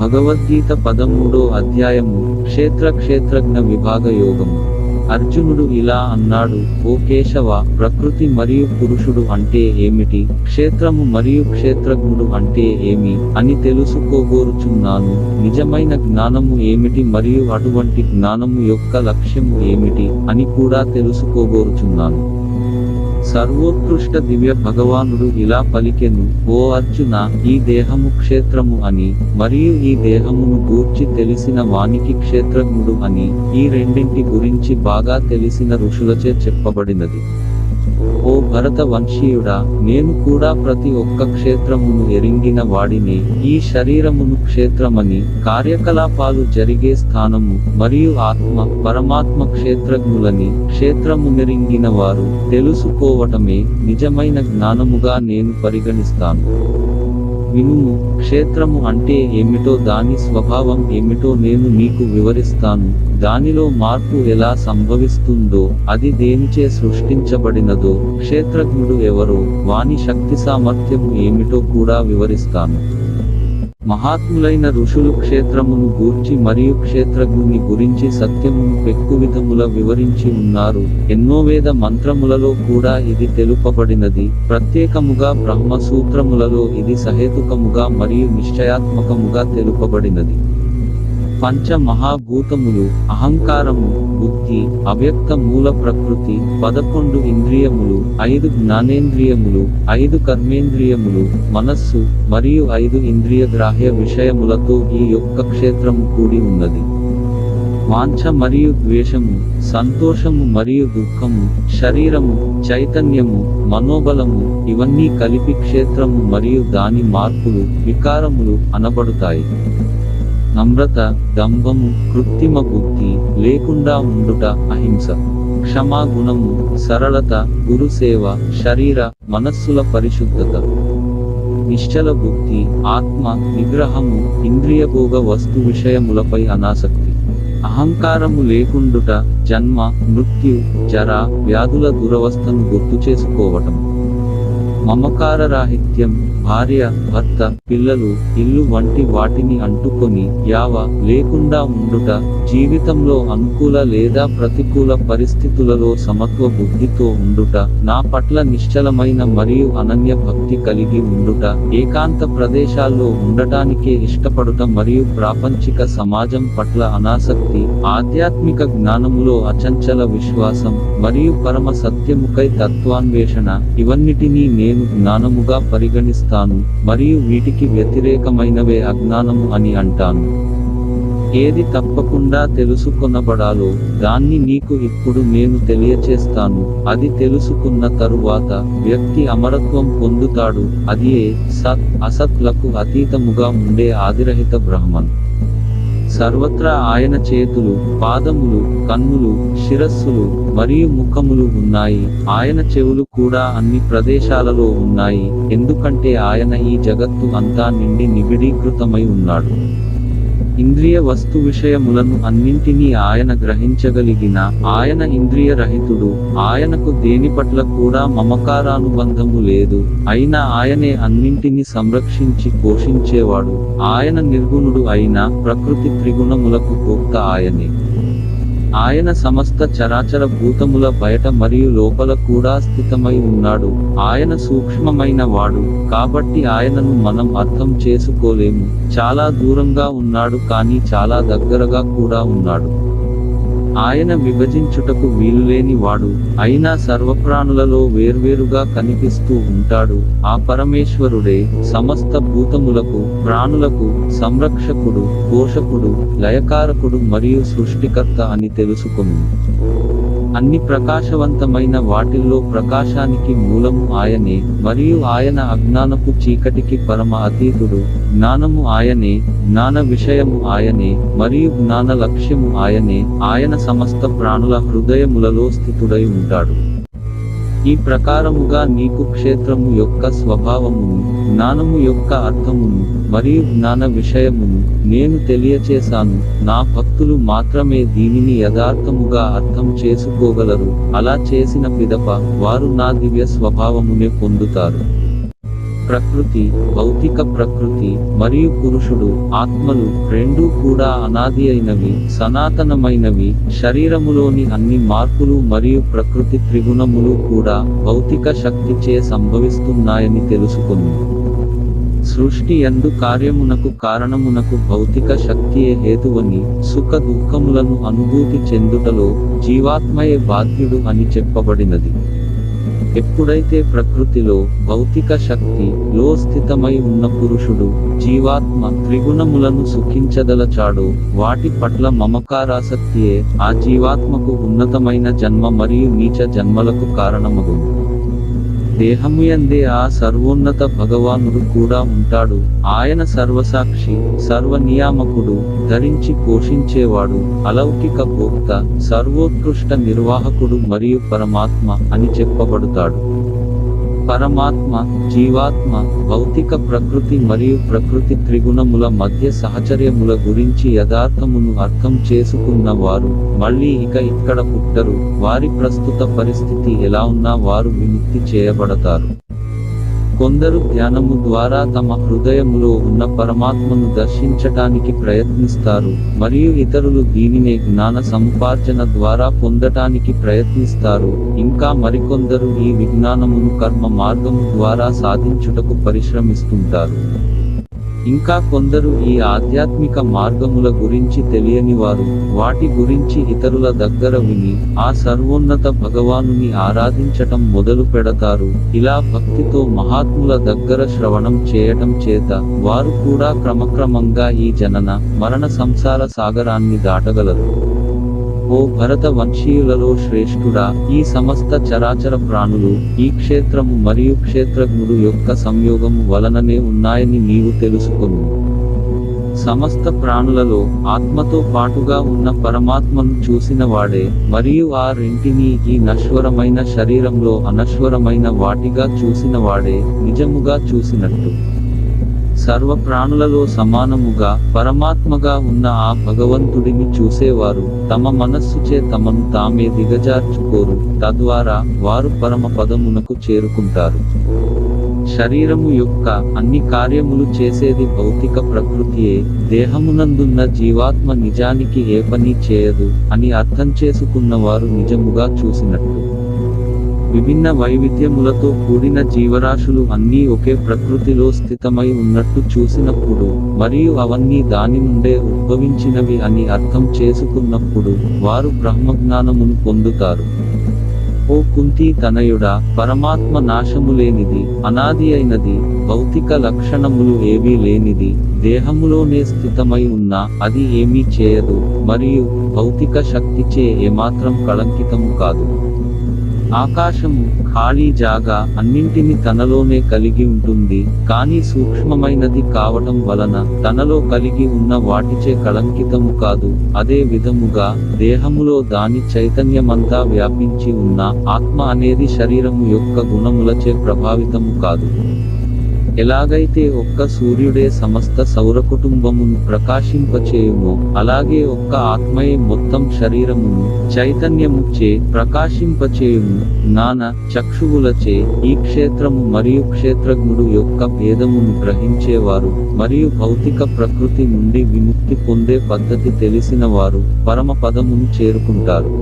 భగవద్గీత పదమూడో అధ్యాయము క్షేత్ర క్షేత్రజ్ఞ విభాగ యోగము అర్జునుడు ఇలా అన్నాడు ఓ కేశవ ప్రకృతి మరియు పురుషుడు అంటే ఏమిటి? క్షేత్రము మరియు క్షేత్రజ్ఞుడు అంటే ఏమి? అని తెలుసుకోగోరుచున్నాను. నిజమైన జ్ఞానము ఏమిటి మరియు అటువంటి జ్ఞానము యొక్క లక్ష్యము ఏమిటి? అని కూడా తెలుసుకోగోరుచున్నాను. సర్వోత్కృష్ట దివ్య భగవానుడు ఇలా పలికెను ఓ అర్జున ఈ దేహము క్షేత్రము అని మరియు ఈ దేహమును గూర్చి తెలిసిన వానికి క్షేత్రజ్ఞుడు అని ఈ రెండింటి గురించి బాగా తెలిసిన ఋషులచే చెప్పబడినది. ఓ భరత వంశీయుడా నేను కూడా ప్రతి ఒక్క క్షేత్రమును ఎరింగిన వాడినే ఈ శరీరమును క్షేత్రమని కార్యకలాపాలు జరిగే స్థానము మరియు ఆత్మ పరమాత్మ క్షేత్రజ్ఞులని క్షేత్రము నెరింగిన వారు తెలుసుకోవటమే నిజమైన జ్ఞానముగా నేను పరిగణిస్తాను. వినుము క్షేత్రము అంటే ఏమిటో దాని స్వభావం ఏమిటో నేను నీకు వివరిస్తాను. దానిలో మార్పు ఎలా సంభవిస్తుందో అది దేనిచే సృష్టించబడినదో క్షేత్రజ్ఞుడు ఎవరో వాని శక్తి సామర్థ్యము ఏమిటో కూడా వివరిస్తాను. మహాత్ములైన ఋషులు క్షేత్రమును గూర్చి మరియు క్షేత్రజ్ఞుని గురించి సత్యమును పెక్కు విధముల వివరించి ఉన్నారు. ఎన్నో వేద మంత్రములలో కూడా ఇది తెలుపబడినది. ప్రత్యేకముగా బ్రహ్మ సూత్రములలో ఇది సహేతుకముగా మరియు నిశ్చయాత్మకముగా తెలుపబడినది. పంచ మహాభూతములు అహంకారము బుద్ధి అవ్యక్త మూల ప్రకృతి పదకొండు ఇంద్రియములు ఐదు జ్ఞానేంద్రియములు ఐదు కర్మేంద్రియములు మనస్సు మరియు ఐదు ఇంద్రియ గ్రాహ్య విషయములతో ఈ యొక్క క్షేత్రము కూడి ఉన్నది. వాంఛ మరియు ద్వేషము సంతోషము మరియు దుఃఖము శరీరము చైతన్యము మనోబలము ఇవన్నీ కలిపి క్షేత్రము మరియు దాని మార్పులు వికారములు అనబడుతాయి. నమ్రత దంభము కృత్రిమ బుద్ధి లేకుండా ఉండుట అహింస. క్షమాగుణము సరళత గురుసేవ శరీర మనస్సుల పరిశుద్ధత. నిశ్చల బుద్ధి ఆత్మ నిగ్రహము ఇంద్రియభోగ వస్తు విషయములపై అనాసక్తి. అహంకారము లేకుండుట జన్మ మృత్యు జర వ్యాధుల దురవస్థను గుర్తు చేసుకోవటం మమకార రాహిత్యం భార్య భర్త పిల్లలు ఇల్లు వంటి వాటిని అంటుకొని యావ లేకుండా ఉండుట జీవితంలో అనుకూల లేదా ప్రతికూల పరిస్థితులలో సమత్వ బుద్ధితో ఉండుట నా పట్ల నిశ్చలమైన మరియు అనన్య భక్తి కలిగి ఉండుట ఏకాంత ప్రదేశాల్లో ఉండటానికే ఇష్టపడుట మరియు ప్రాపంచిక సమాజం పట్ల అనాసక్తి ఆధ్యాత్మిక జ్ఞానములో అచంచల విశ్వాసం మరియు పరమ సత్యముకై తత్వాన్వేషణ ఇవన్నిటినీ నేను జ్ఞానముగా పరిగణిస్తాను మరియు వీటికి వ్యతిరేకమైనవే అజ్ఞానము అని అంటాను. ఏది తప్పకుండా తెలుసుకొనబడాలో దాన్ని నీకు ఇప్పుడు నేను తెలియచేస్తాను. అది తెలుసుకున్న తరువాత వ్యక్తి అమరత్వం పొందుతాడు అది ఏ సత్ అసత్లకు అతీతముగా ఉండే ఆదిరహిత బ్రహ్మన్ సర్వత్రా ఆయన చేతులు పాదములు కన్నులు శిరస్సులు మరియు ముఖములు ఉన్నాయి. ఆయన చెవులు కూడా అన్ని ప్రదేశాలలో ఉన్నాయి. ఎందుకంటే ఆయన ఈ జగత్తు అంతా నిండి నిబిడీకృతమై ఉన్నాడు. ఇంద్రియ వస్తు విషయములను అన్నింటినీ ఆయన గ్రహించగలిగిన ఆయన ఇంద్రియ రహితుడు. ఆయనకు దేని పట్ల కూడా మమకారానుబంధము లేదు. అయినా ఆయనే అన్నింటినీ సంరక్షించి పోషించేవాడు. ఆయన నిర్గుణుడు అయిన ప్రకృతి త్రిగుణములకు భోక్త ఆయనే. ఆయన సమస్త చరాచర భూతముల బయట మరియు లోపల కూడా స్థితమై ఉన్నాడు. ఆయన సూక్ష్మమైన వాడు కాబట్టి ఆయనను మనం అర్థం చేసుకోలేము. చాలా దూరంగా ఉన్నాడు కానీ చాలా దగ్గరగా కూడా ఉన్నాడు. ఆయన విభజించుటకు వీలులేని వాడు అయినా సర్వప్రాణులలో వేర్వేరుగా కనిపిస్తూ ఉంటాడు. ఆ పరమేశ్వరుడే సమస్త భూతములకు ప్రాణులకు సంరక్షకుడు పోషకుడు లయకారకుడు మరియు సృష్టికర్త అని తెలుసుకుంది అన్ని ప్రకాశవంతమైన వాటిల్లో ప్రకాశానికి మూలము ఆయనే మరియు ఆయన అజ్ఞానపు చీకటికి పరమ అతీతుడు. జ్ఞానము ఆయనే జ్ఞాన విషయము ఆయనే మరియు జ్ఞాన లక్ష్యము ఆయనే. ఆయన సమస్త ప్రాణుల హృదయములలో స్థితుడై ఉంటాడు. ఈ ప్రకారముగా నీకు క్షేత్రము యొక్క స్వభావమును జ్ఞానము యొక్క అర్థమును మరియు జ్ఞాన విషయమును నేను తెలియచేశాను. నా భక్తులు మాత్రమే దీనిని యథార్థముగా అర్థం చేసుకోగలరు. అలా చేసిన పిదప వారు నా దివ్య స్వభావమునే పొందుతారు. ప్రకృతి భౌతిక ప్రకృతి మరియు పురుషుడు ఆత్మలు రెండూ కూడా అనాది అయినవి సనాతనమైనవి శరీరములోని అన్ని మార్పులు మరియు ప్రకృతి త్రిగుణములు కూడా భౌతిక శక్తిచే సంభవిస్తున్నాయని తెలుసుకుంది సృష్టి ఎందు కార్యమునకు కారణమునకు భౌతిక శక్తియే హేతువని సుఖ దుఃఖములను అనుభూతి చెందుటలో జీవాత్మయే బాధ్యుడు అని చెప్పబడినది. ఎప్పుడైతే ప్రకృతిలో భౌతిక శక్తి లో స్థితమై ఉన్న పురుషుడు జీవాత్మ త్రిగుణములను సుఖించదలచాడో వాటి పట్ల మమకారాసక్తియే ఆ జీవాత్మకు ఉన్నతమైన జన్మ మరియు నీచ జన్మలకు కారణమగు. దేహముయందే ఆ సర్వోన్నత భగవానుడు కూడా ఉంటాడు. ఆయన సర్వసాక్షి సర్వనియామకుడు ధరించి పోషించేవాడు అలౌకిక భోక్త సర్వోత్కృష్ట నిర్వాహకుడు మరియు పరమాత్మ అని చెప్పబడుతాడు. పరమాత్మ జీవాత్మ భౌతిక ప్రకృతి మరియు ప్రకృతి త్రిగుణముల మధ్య సహచర్యముల గురించి యథార్థమును అర్థం చేసుకున్న వారు మళ్ళీ ఇక ఇక్కడ పుట్టరు. వారి ప్రస్తుత పరిస్థితి ఎలా ఉన్నా వారు విముక్తి చేయబడతారు. కొందరు ధ్యానము ద్వారా తమ హృదయములో ఉన్న పరమాత్మను దర్శించటానికి ప్రయత్నిస్తారు మరియు ఇతరులు దీనినే జ్ఞాన సముపార్జన ద్వారా పొందటానికి ప్రయత్నిస్తారు. ఇంకా మరికొందరు ఈ విజ్ఞానమును కర్మ మార్గము ద్వారా సాధించుటకు పరిశ్రమిస్తుంటారు. ఇంకా కొందరు ఈ ఆధ్యాత్మిక మార్గముల గురించి తెలియని వారు వాటి గురించి ఇతరుల దగ్గర విని ఆ సర్వోన్నత భగవానుని ఆరాధించటం మొదలు పెడతారు. ఇలా భక్తితో మహాత్ముల దగ్గర శ్రవణం చేయటం చేత వారు కూడా క్రమక్రమంగా ఈ జనన మరణ సంసార సాగరాన్ని దాటగలరు. ఓ భరత వంశీయులలో శ్రేష్ఠుడా. ఈ సమస్త చరాచర ప్రాణులు ఈ క్షేత్రము మరియు క్షేత్రజ్ఞుడు యొక్క సంయోగము వలననే ఉన్నాయని నీవు తెలుసుకొను. సమస్త ప్రాణులలో ఆత్మతో పాటుగా ఉన్న పరమాత్మను చూసిన వాడే మరియు ఆ రెంటిని ఈ నశ్వరమైన శరీరంలో అనశ్వరమైన వాటిగా చూసిన వాడే నిజముగా చూసినట్టు. సర్వ ప్రాణులలో సమానముగా పరమాత్మగా ఉన్న ఆ భగవంతుడిని చూసేవారు. తమ మనస్సుచే తమను తామే దిగజార్చుకోరు. తద్వారా వారు పరమ పదమునకు చేరుకుంటారు. శరీరము యొక్క అన్ని కార్యములు చేసేది భౌతిక ప్రకృతియే. దేహమునందున్న జీవాత్మ నిజానికి ఏ పని చేయదు అని అర్థం చేసుకున్న వారు నిజముగా చూసినట్టు. విభిన్న వైవిధ్యములతో కూడిన జీవరాశులు అన్నీ ఒకే ప్రకృతిలో స్థితమై ఉన్నట్టు చూసినప్పుడు మరియు అవన్నీ దాని నుండే ఉద్భవించినవి అని అర్థం చేసుకున్నప్పుడు వారు బ్రహ్మజ్ఞానమును పొందుతారు. ఓ కుంతి తనయుడా పరమాత్మ నాశము లేనిది అనాది అయినది భౌతిక లక్షణములు ఏవీ లేనిది దేహములోనే స్థితమై ఉన్నా అది ఏమీ చేయదు మరియు భౌతిక శక్తిచే ఏమాత్రం కళంకితము కాదు. ఆకాశము ఖాళీ జాగా అన్నింటిని తనలోనే కలిగి ఉంటుంది కానీ సూక్ష్మమైనది కావటం వలన తనలో కలిగి ఉన్న వాటిచే కళంకితము కాదు. అదే విధముగా దేహములో దాని చైతన్యమంతా వ్యాపించి ఉన్న ఆత్మ అనేది శరీరము యొక్క గుణములచే ప్రభావితము కాదు. ఎలాగైతే ఒక్క సూర్యుడే సమస్త సౌర కుటుంబమును ప్రకాశింపచేయుమో అలాగే ఒక్క ఆత్మయే మొత్తం శరీరమును చైతన్యముచే ప్రకాశింపచేయుము నాన చక్షువులచే ఈ క్షేత్రము మరియు క్షేత్రజ్ఞుడు యొక్క భేదమును గ్రహించేవారు మరియు భౌతిక ప్రకృతి నుండి విముక్తి పొందే పద్ధతి తెలిసిన వారు పరమ పదమును చేరుకుంటారు.